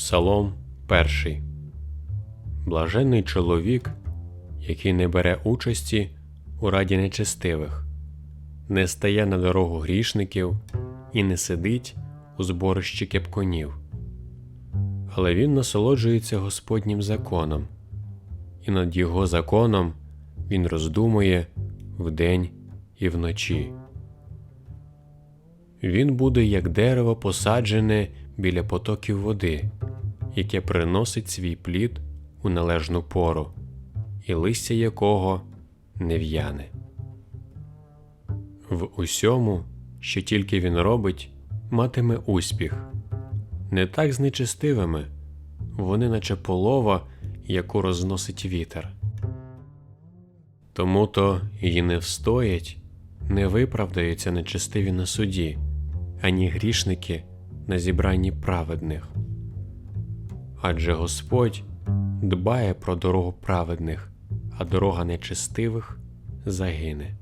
Псалом 1. Блаженний чоловік, який не бере участі у раді нечестивих, не стає на дорогу грішників і не сидить у зборищі кепконів. Але він насолоджується Господнім законом, і над його законом він роздумує вдень і вночі. Він буде як дерево посаджене біля потоків води, яке приносить свій плід у належну пору, і листя якого не в'яне. В усьому, що тільки він робить, матиме успіх. Не так з нечестивими, вони наче полова, яку розносить вітер. Тому то і не встоять, не виправдаються нечестиві на суді, ані грішники на зібранні праведних. Адже Господь дбає про дорогу праведних, а дорога нечестивих загине.